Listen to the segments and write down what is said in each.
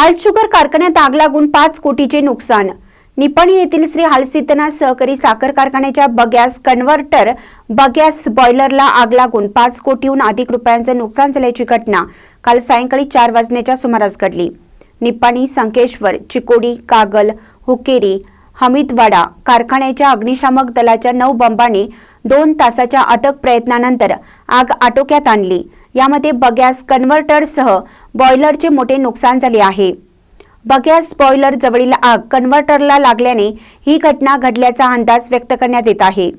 हालशुगर कारखान्यात आग लागून पाच कोटीचे नुकसान. निपाणी येथील श्री हालसितना सहकारी साखर कारखान्याच्या बगॅस कन्व्हर्टर बगॅस बॉयलरला आग लागून पाच कोटीहून अधिक रुपयांचं नुकसान झाल्याची घटना काल सायंकाळी चार वाजण्याच्या सुमारास घडली. निपाणी संकेश्वर चिकोडी कागल हुकेरी हमीदवाडा कारखान्याच्या अग्निशामक दलाच्या नऊ बंबाने दोन तासाच्या अटक प्रयत्नानंतर आग आटोक्यात आणली. यामध्ये बगॅस कन्व्हर्टरसह बॉयलरचे मोठे नुकसान झाले आहे. बगॅस बॉयलर जवळील आग कन्व्हर्टरला लागल्याने ही घटना घडल्याचा अंदाज व्यक्त करण्यात येत आहे.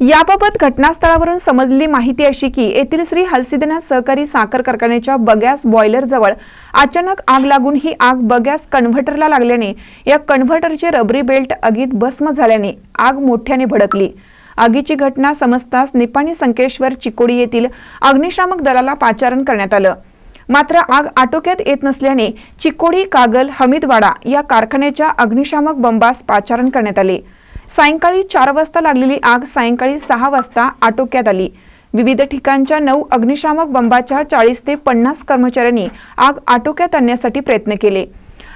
याबाबत घटनास्थळावरून समजलेली माहिती अशी की येथील श्री हलसिदना सहकारी साखर कारखान्याच्या बगॅस बॉयलर जवळ अचानक आग लागून ही आग बगॅस कन्व्हर्टरला लागल्याने या कन्व्हर्टरचे रबरी बेल्ट आगीत भस्म झाल्याने आग मोठ्याने भडकली. आगीची घटना समजताच निपाणी संकेश्वर चिकोडी येथील अग्निशामक दलाला पाचारण करण्यात आलं. मात्र आग आटोक्यात येत नसल्याने चिकोडी कागल हमीदवाडा या कारखान्याच्या अग्निशामक बंबास पाचारण करण्यात आले. सायंकाळी चार वाजता लागलेली आग सायंकाळी सहा वाजता आटोक्यात आली. विविध ठिकाणच्या नऊ अग्निशामक बंबाच्या चाळीस ते पन्नास कर्मचाऱ्यांनी आग आटोक्यात आणण्यासाठी प्रयत्न केले.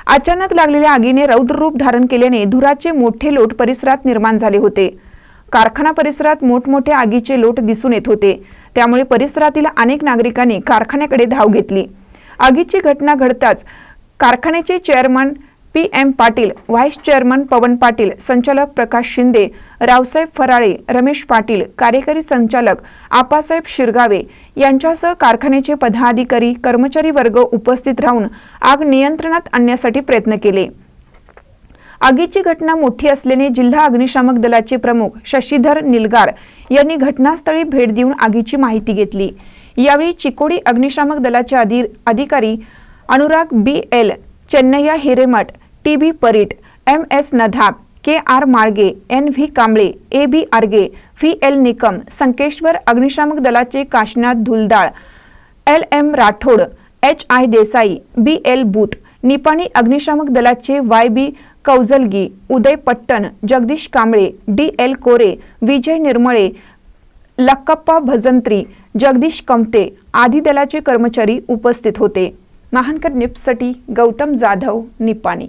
अचानक लागलेल्या आगीने रौद्र रूप धारण केल्याने धुराचे मोठे लोट परिसरात निर्माण झाले होते. कारखाना परिसरात मोठमोठे आगीचे लोट दिसून येत होते. त्यामुळे परिसरातील अनेक नागरिकांनी कारखान्याकडे धाव घेतली. आगीची घटना घडताच कारखान्याचे chairman P M Patil vice chairman Pawan Patil संचालक प्रकाश शिंदे रावसाहेब फराळे रमेश पाटील कार्यकारी संचालक आपासाहेब शिरगावे यांच्यासह कारखान्याचे पदाधिकारी कर्मचारी वर्ग उपस्थित राहून आग नियंत्रणात आणण्यासाठी प्रयत्न केले. आगीची घटना मोठी असल्याने जिल्हा अग्निशामक दलाचे प्रमुख शशीधर निलगार यांनी घटनास्थळी भेट देऊन आगीची माहिती घेतली. यावेळी चिकोडी अग्निशामक दलाचे अधिकारी Anurag B L Chennayya Hiremath T B Parit M S नधाब K R Malge N V Kamble A B Arge V L Nikam Sankeshwar अग्निशामक दलाचे Kashinath Dhuldal L M Rathod H I Desai B L Booth Nipani अग्निशामक दलाचे Y B Kaujalgi Uday Pattan Jagdish Kamble D L Kore Vijay Nirmale Lakkappa Bhajantri Jagdish Kamate आदी दलाचे कर्मचारी उपस्थित होते. महानकर निप्ससाठी गौतम जाधव निपाणी.